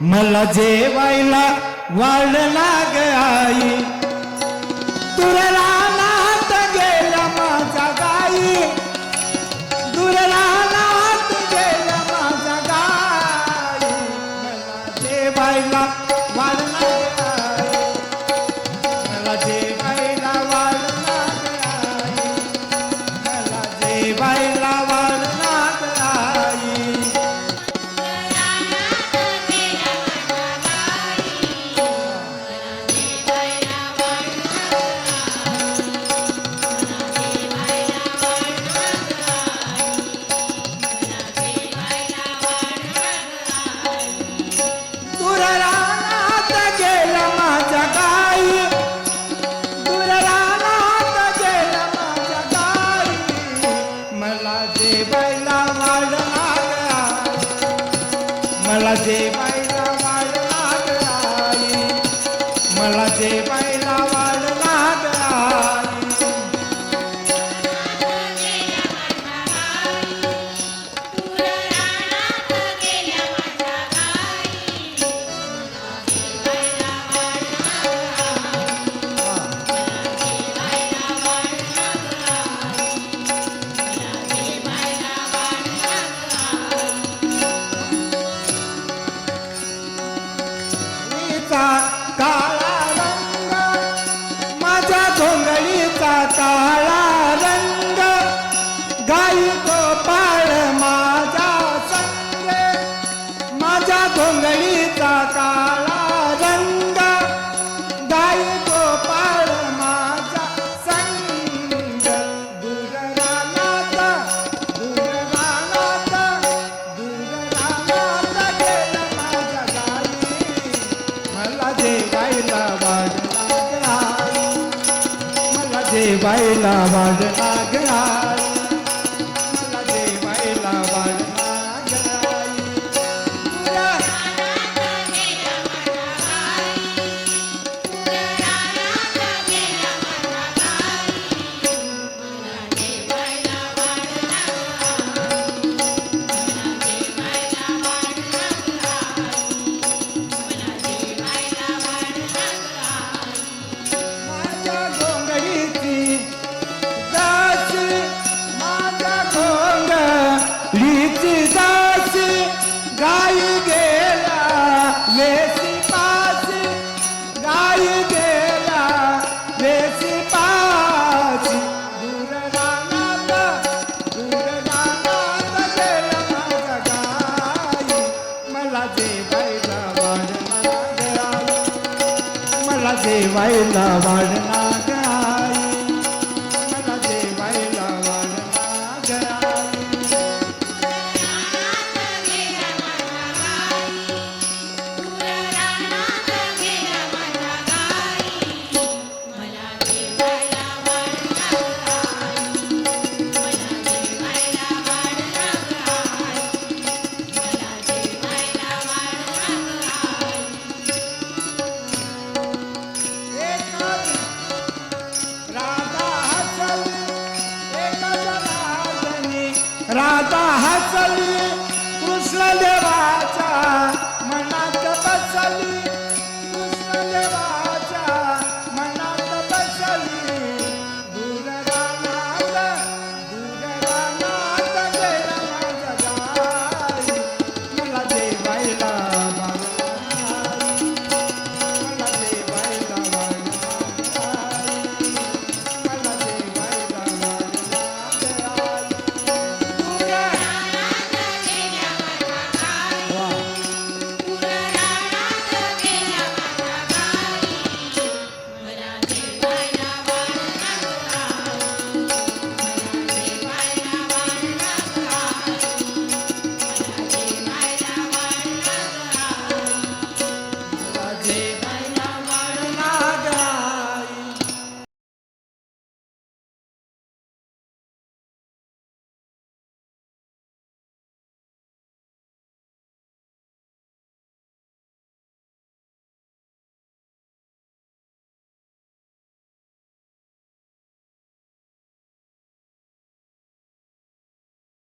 मला जेवायला वाढ लाग आई. तुला जेवायला वाढ मला जेवायला मंगळीचा काला रंग गाय गोपाळ माझा संग. दूर रानाचा दूर रानाचा दूर रानाचा गेला माझ्या गावी. मला जेवायला वाढ लागला मला जेवायला वाढ लागला સેવાયેલા વાળના राधा हसली कृष्ण देव